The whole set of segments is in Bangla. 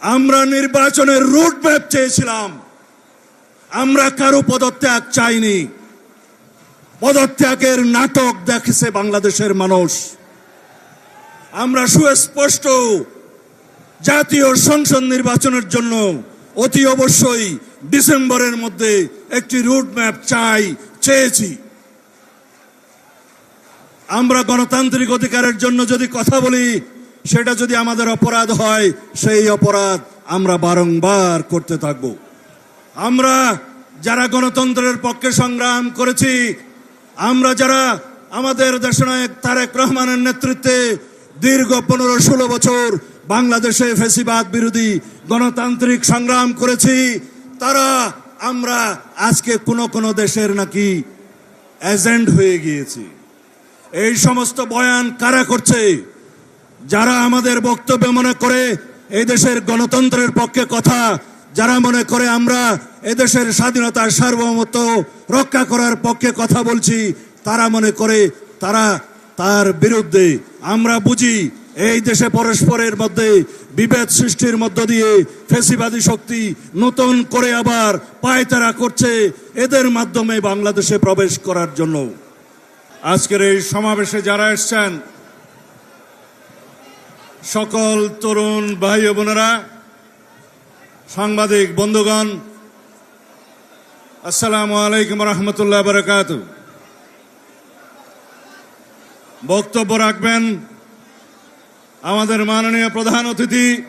আমরা নির্বাচনের রুট ম্যাপ চেয়েছিলাম। আমরা কারও পদত্যাগ চাইনি। পদত্যাগের নাটক দেখেছে বাংলাদেশের মানুষ। আমরা সুস্পষ্ট জাতীয় সংসদ নির্বাচনের জন্য অতি অবশ্যই ডিসেম্বরের মধ্যে একটি রুট ম্যাপ চাই, চেয়েছি। আমরা গণতান্ত্রিক অধিকারের জন্য যদি কথা বলি সেটা যদি আমাদের অপরাধ হয়, সেই অপরাধ আমরা বারংবার করতে থাকব। আমরা যারা গণতন্ত্রের পক্ষে সংগ্রাম করেছি, আমরা যারা আমাদের দেশনায়ক তারেক রহমানের নেতৃত্বে দীর্ঘ পনেরো ষোলো বছর বাংলাদেশে ফেসিবাদ বিরোধী গণতান্ত্রিক সংগ্রাম করেছি, তারা আমরা আজকে কোনো কোনো দেশের নাকি এজেন্ট হয়ে গিয়েছি। এই সমস্ত বয়ান কারা করছে? যারা আমাদের বক্তব্য মনে করে এই দেশের গণতন্ত্রের পক্ষে কথা, যারা মনে করে আমরা এদেশের স্বাধীনতার সার্বভৌমত্ব রক্ষা করার পক্ষে কথা বলছি, তারা মনে করে তারা তার বিরুদ্ধে আমরা বুঝি এই দেশে পরস্পরের মধ্যে বিভেদ সৃষ্টির মধ্য দিয়ে ফেসিবাদী শক্তি নতুন করে আবার পায়তারা করছে এদের মাধ্যমে বাংলাদেশে প্রবেশ করার জন্য। আজকের এই সমাবেশে যারা এসছেন সকল তরুণ ভাই বোনেরা, সাংবাদিক, বন্ধুগণ, আসসালামু আলাইকুম রহমতুল্লাহ বারকাত বক্তব্য রাখবেন আমাদের মাননীয় প্রধান অতিথি।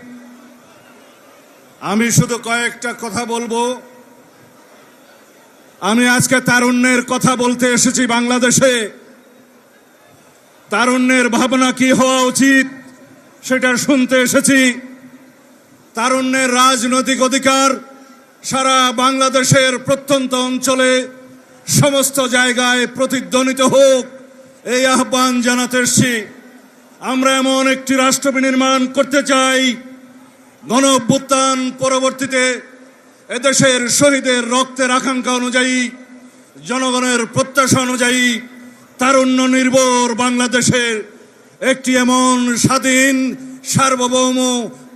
আমি শুধু কয়েকটা কথা বলব। আমি আজকে তারুণ্যের কথা বলতে এসেছি বাংলাদেশে। তারুণ্যের ভাবনা কি হওয়া উচিত? সেটা শুনতে এসেছি। তারুণ্যের রাজনৈতিক অধিকার সারা বাংলাদেশের প্রত্যন্ত অঞ্চলে সমস্ত জায়গায় প্রতিধ্বনিত হোক, এই আহ্বান জানাতে এসছি। আমরা এমন একটি রাষ্ট্র বিনির্মাণ করতে চাই গণ পরবর্তীতে এদেশের শহীদের রক্তের আকাঙ্ক্ষা অনুযায়ী, জনগণের প্রত্যাশা অনুযায়ী তারুণ্য নির্ভর বাংলাদেশের একটি এমন স্বাধীন, সার্বভৌম,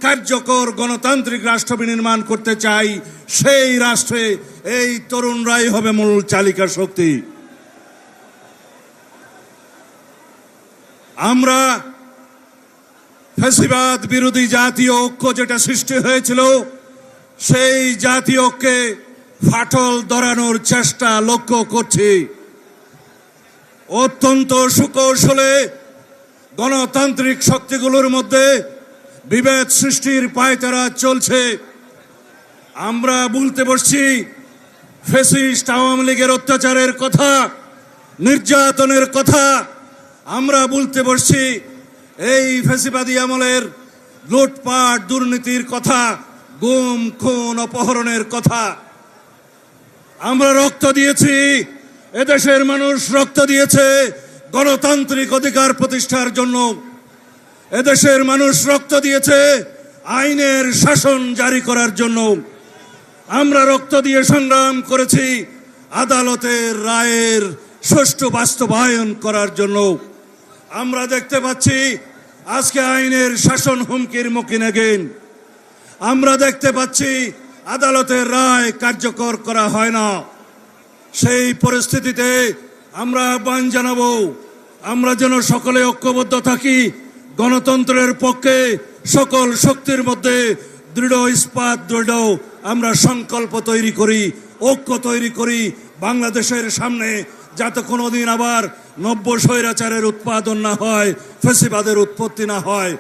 কার্যকর গণতান্ত্রিক রাষ্ট্র বিনির্মাণ করতে চাই, সেই রাষ্ট্রে এই তরুণরাই হবে মূল চালিকা শক্তি। আমরা ফেসিবাদ বিরোধী জাতীয় ঐক্য যেটা সৃষ্টি হয়েছিল, সেই জাতীয় ঐক্যে ফাটল ধরানোর চেষ্টা লক্ষ্য করছি। অত্যন্ত সুকৌশলে গণতান্ত্রিক শক্তিগুলোর মধ্যে বিভেদ সৃষ্টির পায়তারা চলছে। আমরা বলতে বসছি ফেসিস্ট আওয়ামী লীগের অত্যাচারের কথা, নির্যাতনের কথা, আমরা বলতে বসছি, এই ফেসিবাদী আমলের লুটপাট, দুর্নীতির কথা, গুম, খুন, অপহরণের কথা। আমরা রক্ত দিয়েছি, এদেশের মানুষ রক্ত দিয়েছে গণতান্ত্রিক অধিকার প্রতিষ্ঠার জন্য এদেশের মানুষ রক্ত দিয়েছে আইনের শাসন জারি করার জন্য। আমরা রক্ত দিয়ে সংগ্রাম করেছি আদালতের রায়ের সুষ্ঠু বাস্তবায়ন করার জন্য। আমরা দেখতে পাচ্ছি আজকে আইনের শাসন হুমকির মুখে নেগেন। আমরা দেখতে পাচ্ছি আদালতের রায় কার্যকর করা হয় না। সেই পরিস্থিতিতে আমরা আহ্বান জানাব আমরা যেন সকলে ঐক্যবদ্ধ থাকি, গণতন্ত্রের পক্ষে সকল শক্তির মধ্যে দৃঢ় ইস্পাত, দৃঢ় আমরা সংকল্প তৈরি করি, ঐক্য তৈরি করি বাংলাদেশের সামনে, যাতে কোনোদিন আবার নব্য স্বৈরাচারের উৎপাদন না হয়, ফেসিবাদের উৎপত্তি না হয়।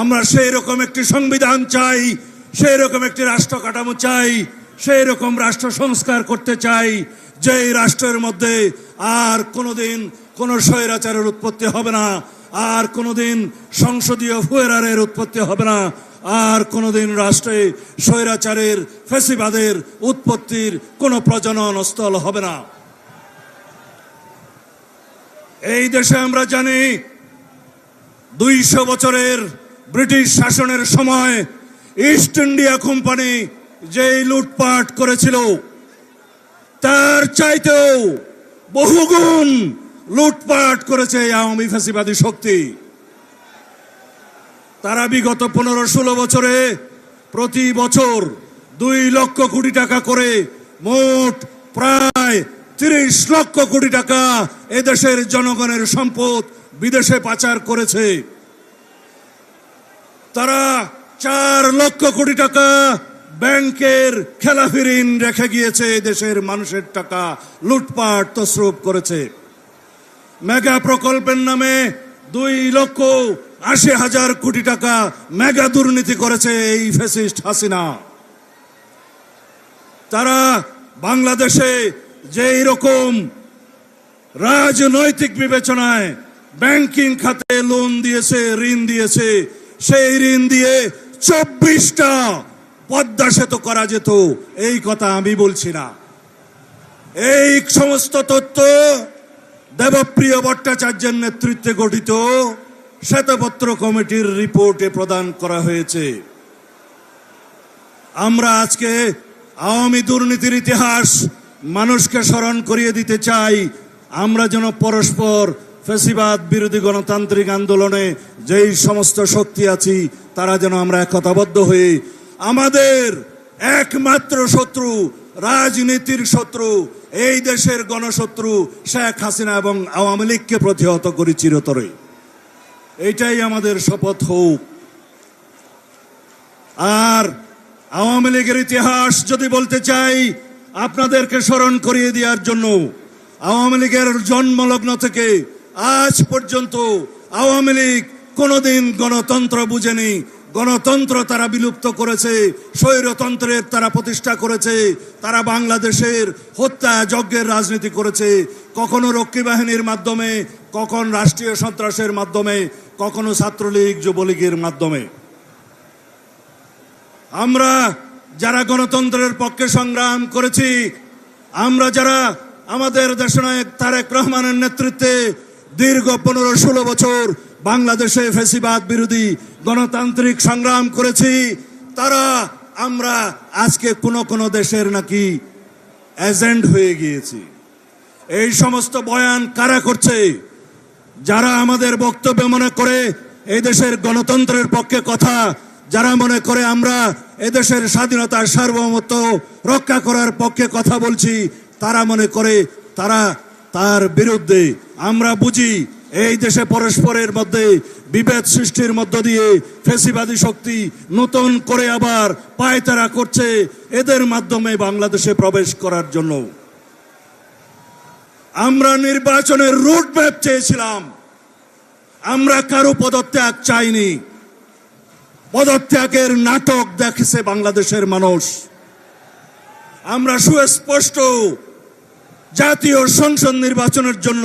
আমরা সেই রকম একটি সংবিধান চাই সেই রকম একটি রাষ্ট্র কাঠামো চাই সেই রকম রাষ্ট্র সংস্কার করতে চাই, যেই রাষ্ট্রের মধ্যে আর কোনোদিন কোনো স্বৈরাচারের উৎপত্তি হবে না। আর কোনোদিন সংসদীয় ফুয়েরারের উৎপত্তি হবে না। আর কোনোদিন রাষ্ট্রে স্বৈরাচারের, ফেসিবাদের উৎপত্তির কোনো প্রজনন স্থল হবে না। এই দেশে আমরা জানি দুইশো বছরের ব্রিটিশ শাসনের সময় ইস্ট ইন্ডিয়া কোম্পানি যে লুটপাট করেছিল, তার চাইতেও বহুগুণ লুটপাট করেছে এই আওয়ামী ফ্যাসিবাদী শক্তি। তারা বিগত পনেরো ষোলো বছরে প্রতি বছর দুই লক্ষ কোটি টাকা করে মোট প্রায় তিরিশ লক্ষ কোটি টাকা এদেশের জনগণের সম্পদ বিদেশে পাচার করেছে। তারা চার লক্ষ কোটি টাকা ব্যাংকের খেলাফি ঋণ রেখে গিয়েছে দেশের মানুষের টাকা লুটপাট তসরুপ করেছে। মেগা প্রকল্পের নামে দুই লক্ষ আশি হাজার কোটি টাকা মেগা দুর্নীতি করেছে এই ফেসিস্ট হাসিনা। তারা বাংলাদেশে যেই রকম রাজনৈতিক বিবেচনায় ব্যাংকিং খাতে লোন দিয়েছে, ঋণ দিয়েছে, সেই ঋণ দিয়ে চব্বিশটা পদ্মা সেতু করা যেত, এই কথা আমি বলছি না। এই সমস্ত তথ্য দেবপ্রিয় ভট্টাচার্যের নেতৃত্বে গঠিত শ্বেতপত্র কমিটির রিপোর্টে প্রদান করা হয়েছে। আমরা আজকে আওয়ামী দুর্নীতির ইতিহাস মানুষকে স্মরণ করিয়ে দিতে চাই। আমরা যেন পরস্পর ফেসিবাদ বিরোধী গণতান্ত্রিক আন্দোলনে যেই সমস্ত শক্তি আছি, তারা যেন আমরা একতাবদ্ধ হয়ে আমাদের একমাত্র শত্রু রাজনীতির শত্রু, এই দেশের গণশত্রু শেখ হাসিনা এবং আওয়ামী লীগকে প্রতিহত করি চিরতরে। এইটাই আমাদের শপথ হোক। আর আওয়ামী লীগের ইতিহাস যদি বলতে চাই, আপনাদেরকে স্মরণ করিয়ে দেওয়ার জন্য আওয়ামী লীগের জন্মলগ্ন থেকে আজ পর্যন্ত আওয়ামী লীগ কোনোদিন গণতন্ত্র বুঝেনি গণতন্ত্র তারা বিলুপ্ত করেছে, স্বৈরতন্ত্রের তারা প্রতিষ্ঠা করেছে, তারা বাংলাদেশের হত্যা যজ্ঞের রাজনীতি করেছে। কখনো রক্ষী বাহিনীর মাধ্যমে, কখন রাষ্ট্রীয় সন্ত্রাসের মাধ্যমে, কখনো ছাত্রলীগ, যুবলীগের মাধ্যমে। আমরা যারা গণতন্ত্রের পক্ষে সংগ্রাম করেছি, আমরা যারা আমাদের দেশনায়ক তারেক রহমানের নেতৃত্বে দীর্ঘ পনেরো ষোলো বছর বাংলাদেশে ফেসিবাদ বিরোধী গণতান্ত্রিক সংগ্রাম করেছি, তারা আমরা আজকে কোনো কোনো দেশের নাকি এজেন্ট হয়ে গিয়েছি। এই সমস্ত বয়ান কারা করছে? যারা আমাদের বক্তব্য মনে করে এই দেশের গণতন্ত্রের পক্ষে কথা, যারা মনে করে আমরা এদেশের স্বাধীনতার সার্বভৌমত্ব রক্ষা করার পক্ষে কথা বলছি, তারা মনে করে তারা তার বিরুদ্ধে আমরা বুঝি এই দেশে পরস্পরের মধ্যে বিভেদ সৃষ্টির মধ্য দিয়ে ফেসিবাদী শক্তি নতুন করে আবার পায়তারা করছে এদের মাধ্যমে বাংলাদেশে প্রবেশ করার জন্য। আমরা নির্বাচনের রুট ম্যাপ চেয়েছিলাম। আমরা কারও পদত্যাগ চাইনি। পদত্যাগের নাটক দেখেছে বাংলাদেশের মানুষ। আমরা সুস্পষ্ট জাতীয় সংসদ নির্বাচনের জন্য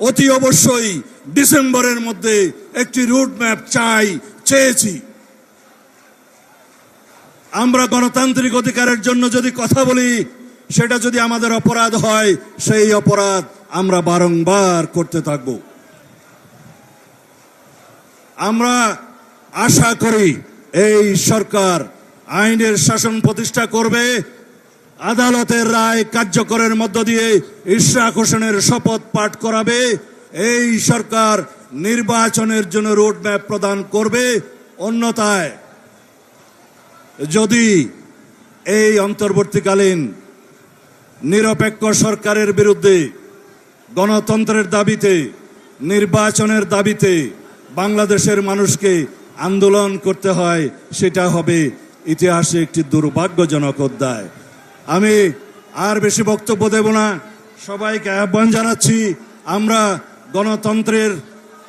অতি অবশ্যই ডিসেম্বরের মধ্যে একটি রুট ম্যাপ চাই, চেয়েছি। আমরা গণতান্ত্রিক অধিকারের জন্য যদি কথা বলি, সেটা যদি আমাদের অপরাধ হয়, সেই অপরাধ আমরা বারংবার করতে থাকব। আমরা আশা করি এই সরকার আইনের শাসন প্রতিষ্ঠা করবে আদালতের রায় কার্যকরের মধ্য দিয়ে ইশরাক হোসেনের শপথ পাঠ করাবে। এই সরকার নির্বাচনের জন্য রোডম্যাপ প্রদান করবে। অন্যথায় যদি এই অন্তর্বর্তীকালীন নিরপেক্ষ সরকারের বিরুদ্ধে গণতন্ত্রের দাবিতে, নির্বাচনের দাবিতে বাংলাদেশের মানুষকে আন্দোলন করতে হয়, সেটা হবে ইতিহাসে একটি দুর্ভাগ্যজনক অধ্যায়। আমি আর বেশি বক্তব্য দেব না। সবাইকে আহ্বান জানাচ্ছি আমরা গণতন্ত্রের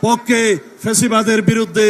পক্ষে ফেসিবাদের বিরুদ্ধে